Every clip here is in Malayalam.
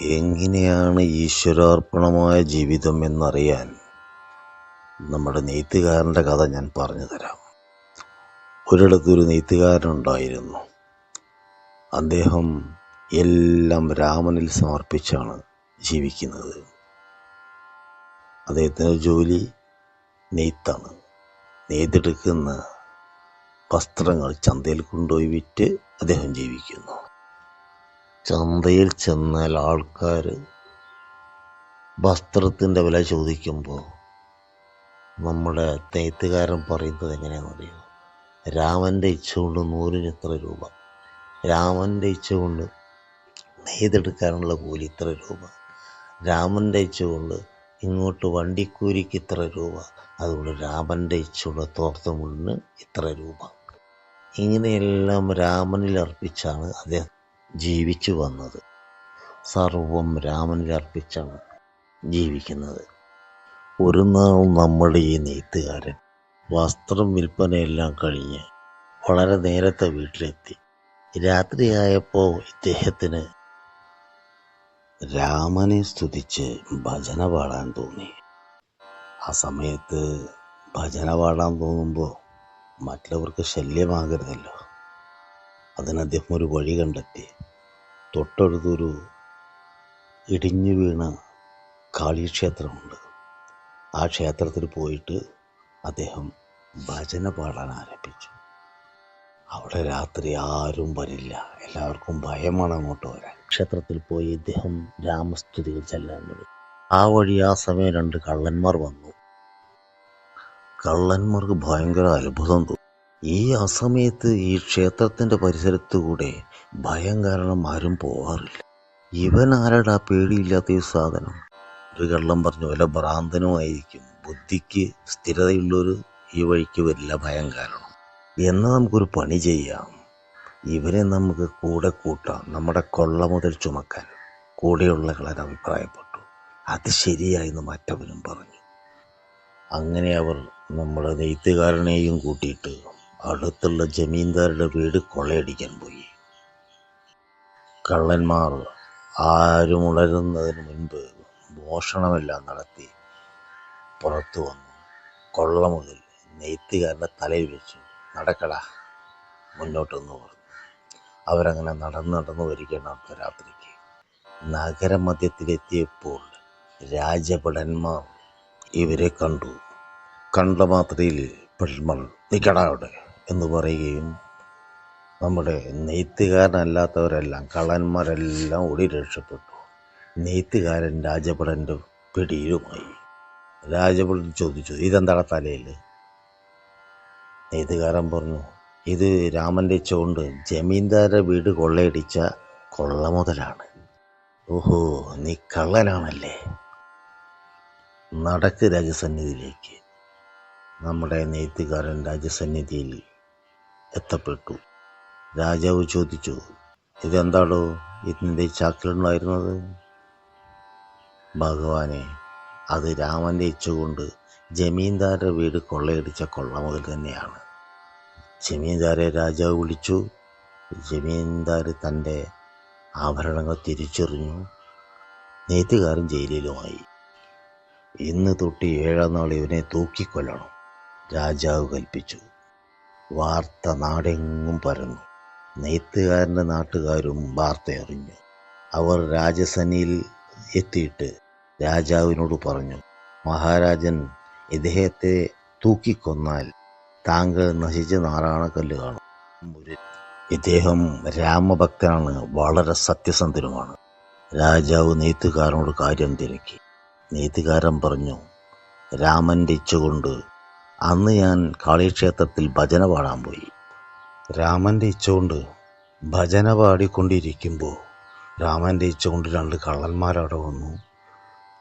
എങ്ങനെയാണ് ഈശ്വരാർപ്പണമായ ജീവിതം എന്നറിയാൻ നമ്മുടെ നെയ്ത്തുകാരന്റെ കഥ ഞാൻ പറഞ്ഞു തരാം. ഒരിടത്തൊരു നെയ്ത്തുകാരനുണ്ടായിരുന്നു. അദ്ദേഹം എല്ലാം രാമനിൽ സമർപ്പിച്ചാണ് ജീവിക്കുന്നത്. അദ്ദേഹത്തിന്റെ ജോലി നെയ്ത്താണ്. നെയ്തെടുക്കുന്ന വസ്ത്രങ്ങൾ ചന്തയിൽ കൊണ്ടുപോയി വിറ്റ് അദ്ദേഹം ജീവിക്കുന്നു. ചന്തയിൽ ചെന്നാൽ ആൾക്കാർ വസ്ത്രത്തിന്റെ വില ചോദിക്കുമ്പോൾ നമ്മുടെ നെയ്ത്തുകാരൻ പറയുന്നത് എങ്ങനെയാണെന്നറിയോ രാമന്റെ ഇച്ഛ കൊണ്ട് നൂറിന് ഇത്ര രൂപ. രാമന്റെ ഇച്ഛ കൊണ്ട് നെയ്തെടുക്കാനുള്ള കൂലി ഇത്ര രൂപ. രാമന്റെ ഇച്ഛ കൊണ്ട് ഇങ്ങോട്ട് വണ്ടിക്കൂലിക്ക് ഇത്ര രൂപ. അതുകൊണ്ട് രാമന്റെ ഇച്ഛ കൊണ്ട് തോർത്ത മുള്ളിന് ഇത്ര രൂപ. ഇങ്ങനെയെല്ലാം രാമനിൽ അർപ്പിച്ചാണ് അദ്ദേഹം ജീവിച്ചു വന്നത്. സർവം രാമനിൽ അർപ്പിച്ചാണ് ജീവിക്കുന്നത്. ഒരു നാൾ നമ്മുടെ ഈ നെയ്ത്തുകാരൻ വസ്ത്രം വിൽപ്പനയെല്ലാം കഴിഞ്ഞ് വളരെ നേരത്തെ വീട്ടിലെത്തി. രാത്രിയായപ്പോൾ ഇദ്ദേഹത്തിന് രാമനെ സ്തുതിച്ച് ഭജന പാടാൻ തോന്നി. ആ സമയത്ത് ഭജന പാടാൻ തോന്നുമ്പോൾ മറ്റുള്ളവർക്ക് ശല്യമാകരുതല്ലോ. അതിന് അദ്ദേഹം ഒരു വഴി കണ്ടെത്തി. തൊട്ടടുത്തൊരു ഇടിഞ്ഞു വീണ കാളീക്ഷേത്രമുണ്ട്. ആ ക്ഷേത്രത്തിൽ പോയിട്ട് അദ്ദേഹം ഭജന പാടാൻ ആരംഭിച്ചു. അവിടെ രാത്രി ആരും വരില്ല. എല്ലാവർക്കും ഭയമാണ് അങ്ങോട്ട് വരാൻ. ക്ഷേത്രത്തിൽ പോയി ഇദ്ദേഹം രാമസ്തുതികൾ ചെല്ലാൻ തുടങ്ങി. ആ വഴി ആ സമയം രണ്ട് കള്ളന്മാർ വന്നു. കള്ളന്മാർക്ക് ഭയങ്കര അത്ഭുതം തോന്നി. ഈ അസമയത്ത് ഈ ക്ഷേത്രത്തിന്റെ പരിസരത്തുകൂടെ ഭയം കാരണം ആരും പോവാറില്ല. ഇവൻ ആരടാ പേടിയില്ലാത്ത ഈ സാധനം? ഒരു കള്ളം പറഞ്ഞു വല്ല ഭ്രാന്തനുമായിരിക്കും ബുദ്ധിക്ക് സ്ഥിരതയുള്ളൊരു ഈ വഴിക്ക് വരില്ല ഭയം കാരണം. എന്നാൽ നമുക്കൊരു പണി ചെയ്യാം. ഇവരെ നമുക്ക് കൂടെ കൂട്ടാം. നമ്മുടെ കൊള്ള മുതൽ ചുമക്കാൻ. കൂടെയുള്ള കളർ അഭിപ്രായപ്പെട്ടു. അത് ശരിയായെന്ന് മറ്റവരും പറഞ്ഞു. അങ്ങനെ അവർ നമ്മുടെ നെയ്ത്തുകാരനെയും കൂട്ടിയിട്ട് അടുത്തുള്ള ജമീന്ദാരുടെ വീട് കൊള്ളയടിക്കാൻ പോയി. കള്ളന്മാർ ആരും ഉണരുന്നതിന് മുൻപ് മോഷണമെല്ലാം നടത്തി പുറത്തു വന്നു. കൊള്ള മുതൽ നെയ്ത്തുകാരന്റെ തലയിൽ വെച്ചു നടക്കട മുന്നോട്ടെന്ന് പറഞ്ഞു. അവരങ്ങനെ നടന്ന് നടന്നു വരികയാണ് അർദ്ധരാത്രിക്ക് നഗരമധ്യത്തിലെത്തിയപ്പോൾ രാജഭടന്മാർ ഇവരെ കണ്ടു. കണ്ട മാത്രയിൽ പെൺമൺ നിൽക്കടാ അവിടെ. എന്ന് പറയുകയും നമ്മുടെ നെയ്ത്തുകാരനല്ലാത്തവരെല്ലാം കള്ളന്മാരെല്ലാം ഓടി രക്ഷപ്പെട്ടു. നെയ്ത്തുകാരൻ രാജഭടന്റെ പിടിയിലുമായി. രാജഭടൻ ചോദിച്ചു ഇതെന്താണ് തലയിൽ നെയ്ത്തുകാരൻ പറഞ്ഞു ഇത് രാമന്റെ ചോണ്ട് ജമീന്ദാരുടെ വീട് കൊള്ളയടിച്ച കൊള്ള മുതലാണ്. ഓഹോ നീ കള്ളനാണല്ലേ? നടക്ക് രാജസന്നിധിയിലേക്ക്. നമ്മുടെ നെയ്ത്തുകാരൻ രാജസന്നിധിയിൽ എത്തപ്പെട്ടു. രാജാവ് ചോദിച്ചു ഇതെന്താടോ? ഇതിന്റെ ചാക്കിലുണ്ടായിരുന്നത്? ഭഗവാനെ അത് രാമന്റെ ഇച്ഛ കൊണ്ട് ജമീന്ദാരുടെ വീട് കൊള്ളയടിച്ച കൊള്ള മുതൽ തന്നെയാണ്. ജമീന്ദാരെ രാജാവ് വിളിച്ചു. ജമീന്ദാർ തന്റെ ആഭരണങ്ങൾ തിരിച്ചെറിഞ്ഞു. നെയ്ത്തുകാരൻ ജയിലിലുമായി. ഇന്ന് തൊട്ട് ഏഴാം നാൾ ഇവനെ തൂക്കിക്കൊല്ലണം രാജാവ് കൽപ്പിച്ചു. വാർത്ത നാടെങ്ങും പരന്നു. നെയ്ത്തുകാരന്റെ നാട്ടുകാരും വാർത്ത അറിഞ്ഞു അവർ രാജസനിയിൽ എത്തിയിട്ട് രാജാവിനോട് പറഞ്ഞു മഹാരാജൻ ഇദ്ദേഹത്തെ തൂക്കിക്കൊന്നാൽ താങ്കൾ നശിച്ച നാരായണക്കല്ല് കാണും. ഇദ്ദേഹം രാമഭക്തനാണ് വളരെ സത്യസന്ധനുമാണ്. രാജാവ് നെയ്ത്തുകാരനോട് കാര്യം തിരക്കി. നെയ്ത്തുകാരൻ പറഞ്ഞു രാമന്റെ ഇച്ഛ കൊണ്ട് അന്ന് ഞാൻ കാളിക്ഷേത്രത്തിൽ ഭജന പാടാൻ പോയി. രാമന്റെ ഇച്ചുകൊണ്ട് ഭജന പാടിക്കൊണ്ടിരിക്കുമ്പോൾ രാമന്റെ ഇച്ചുകൊണ്ട് രണ്ട് കള്ളന്മാരവിടെ വന്നു.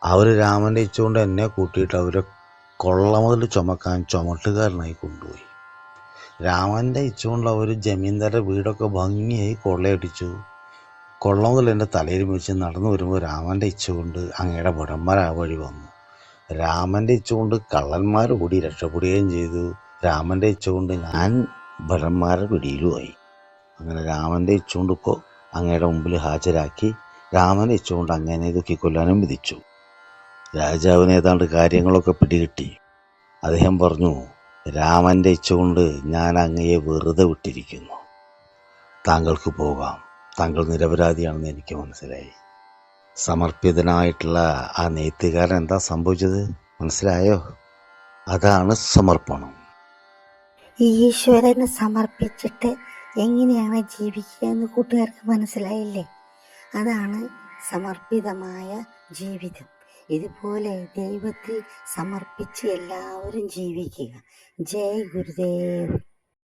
അവർ രാമന്റെ ഇച്ചുകൊണ്ട് എന്നെ കൂട്ടിയിട്ട് അവരെ കൊള്ള മുതൽ ചുമക്കാൻ ചുമട്ടുകാരനായി കൊണ്ടുപോയി. രാമന്റെ ഇച്ചുകൊണ്ട് അവർ ജമീന്ദാരുടെ വീടൊക്കെ ഭംഗിയായി കൊള്ളയടിച്ചു. കൊള്ള മുതൽ എന്റെ തലയിൽ വെച്ച് നടന്നു വരുമ്പോൾ രാമന്റെ ഇച്ചുകൊണ്ട് അങ്ങയുടെ ഭടന്മാർ ആ വഴി വന്നു. രാമന്റെ ചൂണ്ട് കള്ളന്മാർ കൂടി രക്ഷപ്പെടുകയും ചെയ്തു. രാമന്റെ ചൂണ്ട് ഞാൻ ഭടന്മാരുടെ പിടിയിലുമായി. അങ്ങനെ രാമന്റെ ഇച്ഛ കൊണ്ട് ഇപ്പോൾ അങ്ങയുടെ മുമ്പിൽ ഹാജരാക്കി രാമനെ ചൂണ്ട് അങ്ങനെ ദുഃഖിക്കൊല്ലാനും വിധിച്ചു. രാജാവിന് ഏതാണ്ട് കാര്യങ്ങളൊക്കെ പിടികിട്ടി. അദ്ദേഹം പറഞ്ഞു രാമന്റെ ചൂണ്ട് ഞാൻ അങ്ങയെ വെറുതെ വിട്ടിരിക്കുന്നു. താങ്കൾക്ക് പോകാം. താങ്കൾ നിരപരാധിയാണെന്ന് എനിക്ക് മനസ്സിലായി. സമർപ്പിതനായിട്ടുള്ള ആ നെയ്ത്തുകാരൻ എന്താ സംഭവിച്ചത്? മനസ്സിലായോ? അതാണ് സമർപ്പണം. ഈശ്വരന് സമർപ്പിച്ചിട്ട് എങ്ങനെയാണ് ജീവിക്കുക എന്ന് കൂട്ടുകാർക്ക് മനസ്സിലായില്ലേ? അതാണ് സമർപ്പിതമായ ജീവിതം. ഇതുപോലെ ദൈവത്തിൽ സമർപ്പിച്ച് എല്ലാവരും ജീവിക്കുക. ജയ് ഗുരുദേവ്.